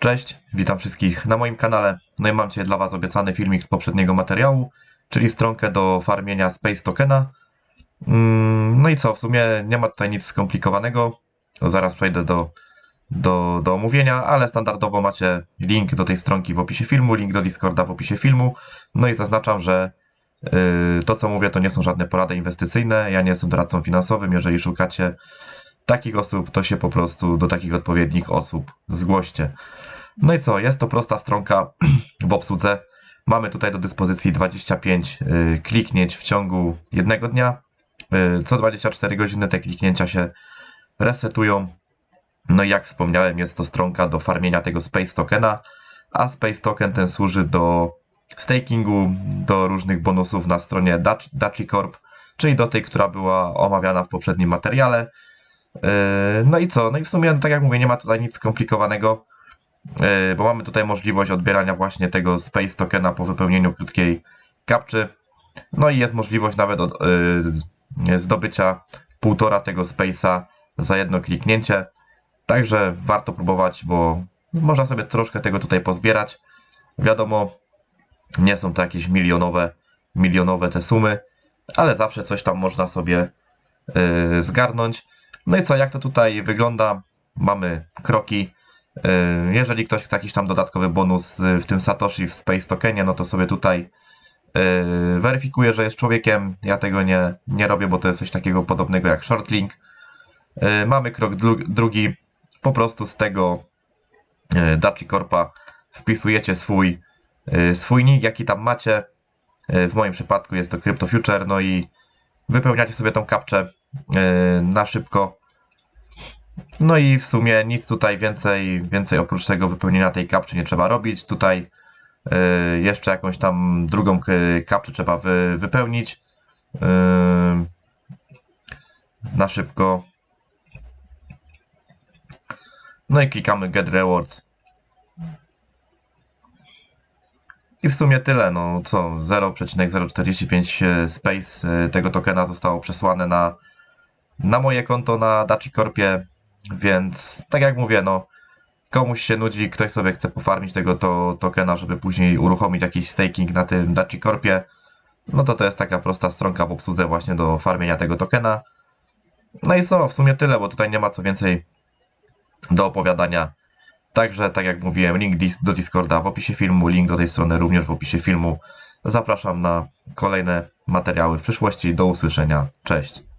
Cześć, witam wszystkich na moim kanale. No i mam dzisiaj dla Was obiecany filmik z poprzedniego materiału, czyli stronkę do farmienia Space Tokena. Mm, No i co, w sumie nie ma tutaj nic skomplikowanego. Zaraz przejdę do, do, do omówienia, ale standardowo macie link do tej stronki w opisie filmu, link do Discorda w opisie filmu. No i zaznaczam, że yy, to co mówię to nie są żadne porady inwestycyjne. Ja nie jestem doradcą finansowym. Jeżeli szukacie takich osób, to się po prostu do takich odpowiednich osób zgłoście. No i co, jest to prosta stronka w obsłudze. Mamy tutaj do dyspozycji 25 y, kliknięć w ciągu jednego dnia. Y, Co 24 godziny te kliknięcia się resetują. No i jak wspomniałem, jest to stronka do farmienia tego Space Tokena, a Space Token ten służy do stakingu, do różnych bonusów na stronie Dachi Corp, czyli do tej, która była omawiana w poprzednim materiale. Yy, No i co? No i w sumie, tak jak mówię, nie ma tutaj nic skomplikowanego, yy, bo mamy tutaj możliwość odbierania właśnie tego Space Tokena po wypełnieniu krótkiej kapczy. No i jest możliwość nawet od, yy, zdobycia półtora tego Space'a za jedno kliknięcie. Także warto próbować, bo można sobie troszkę tego tutaj pozbierać. Wiadomo, nie są to jakieś milionowe, milionowe te sumy, ale zawsze coś tam można sobie zgarnąć. No i co, jak to tutaj wygląda? Mamy kroki. Yy, Jeżeli ktoś chce jakiś tam dodatkowy bonus yy, w tym Satoshi w Space Tokenie, no to sobie tutaj yy, weryfikuje, że jest człowiekiem. Ja tego nie, nie robię, bo to jest coś takiego podobnego jak shortlink. Mamy krok dru- drugi. Po prostu z tego Dachi Corpa wpisujecie swój, swój nick, jaki tam macie. W moim przypadku jest to Crypto Future, no i wypełniacie sobie tą kapczę na szybko. No i w sumie nic tutaj więcej, więcej oprócz tego wypełnienia tej kapczy nie trzeba robić. Tutaj yy, jeszcze jakąś tam drugą kapczę trzeba wy, wypełnić yy, na szybko. No i klikamy Get Rewards. I w sumie tyle, no co, 0,045 space tego tokena zostało przesłane na, na moje konto na Dachi Corpie, więc tak jak mówię, no komuś się nudzi, ktoś sobie chce pofarmić tego to, tokena, żeby później uruchomić jakiś staking na tym Dachi Corpie, no to to jest taka prosta stronka w obsłudze właśnie do farmienia tego tokena. No i co, w sumie tyle, bo tutaj nie ma co więcej do opowiadania. Także, tak jak mówiłem, link do Discorda w opisie filmu, link do tej strony również w opisie filmu. Zapraszam na kolejne materiały w przyszłości. Do usłyszenia. Cześć.